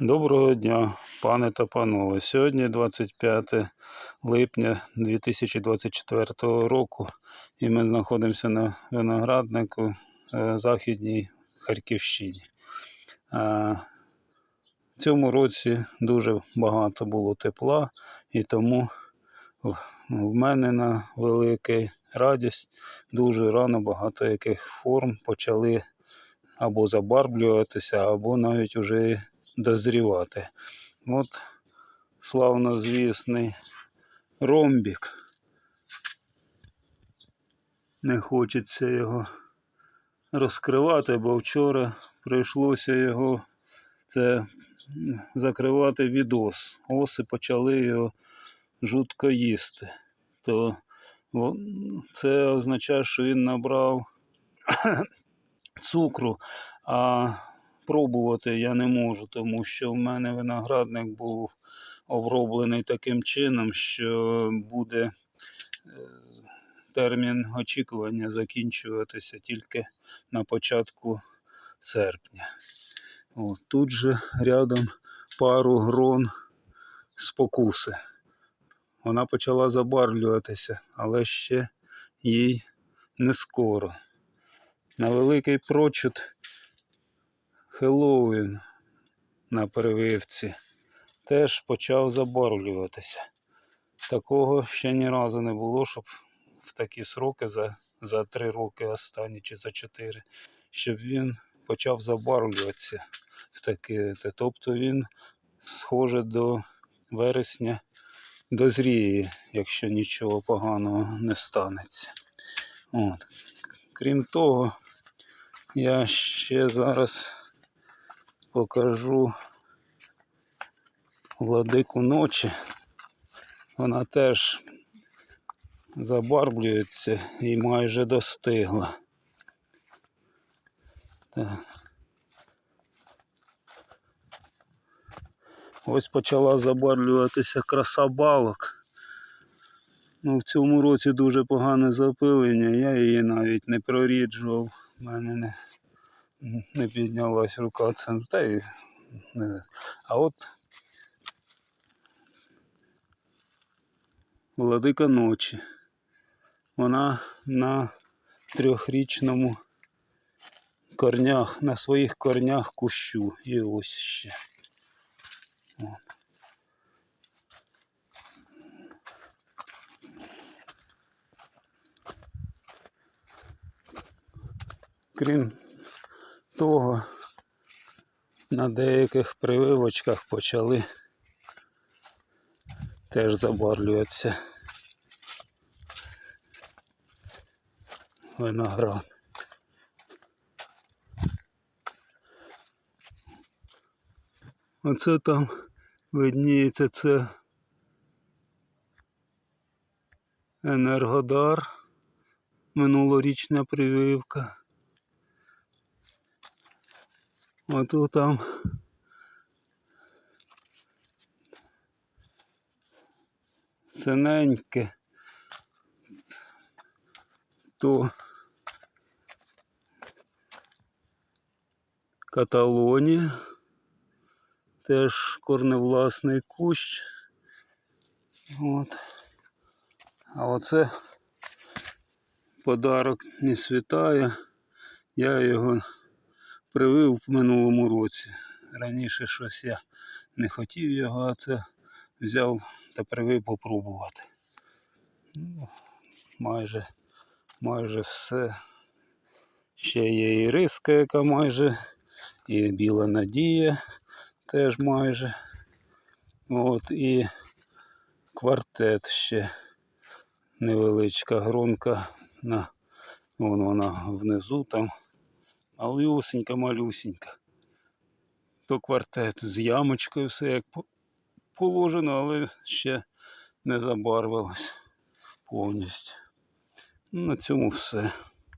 Доброго дня, пане та панове. Сьогодні 25 липня 2024 року, і ми знаходимося на винограднику е, Західній Харківщині. Е, В цьому році дуже багато було тепла, і тому в- мене на велика радість дуже рано багато яких форм почали або забарблюватися, або навіть уже дозрівати. От славнозвісний ромбік. Не хочеться його розкривати, бо вчора прийшлося його це закривати від ос. Оси почали його жутко їсти. То це означає, що він набрав цукру, а пробувати я не можу, тому що в мене виноградник був оброблений таким чином, що буде е, термін очікування закінчуватися тільки на початку серпня. О, тут же рядом пару грон спокуси. Вона почала забарвлюватися, але ще їй не скоро. На великий прочут Хеллоуін на прививці теж почав забарвлюватися. Такого ще ні разу не було, щоб в такі сроки за, за три роки останні чи за чотири, щоб він почав забарвлюватися в таке. Тобто він схоже до вересня дозріє, якщо нічого поганого не станеться. От. Крім того, я ще зараз покажу владику ночі. Вона теж забарблюється і майже достигла. Так. Ось почала забарвлюватися краса балок. Ну, в цьому році дуже погане запилення, я її навіть не проріджував. У мене не, не піднялась рука цим. Та й не. А от Владика ночі. Вона на трьохрічному корнях, на своїх корнях кущу. І ось ще. Крім того, на деяких прививочках почали теж забарвлюватися виноград. Оце там видніється це Енергодар, минулорічна прививка. Ото там синеньке, то Каталонія, теж корневласний кущ. От. А оце подарок не світає. Я його привив в минулому році. Раніше щось я не хотів його, а це взяв та привив попробувати. Ну, майже, майже все. Ще є і риска, яка майже, і біла надія теж майже. От, і квартет ще невеличка гронка на вон вона внизу там. Малюсенька, малюсенька. То квартет з ямочкою все як положено, але ще не забарвилось повністю. На цьому все.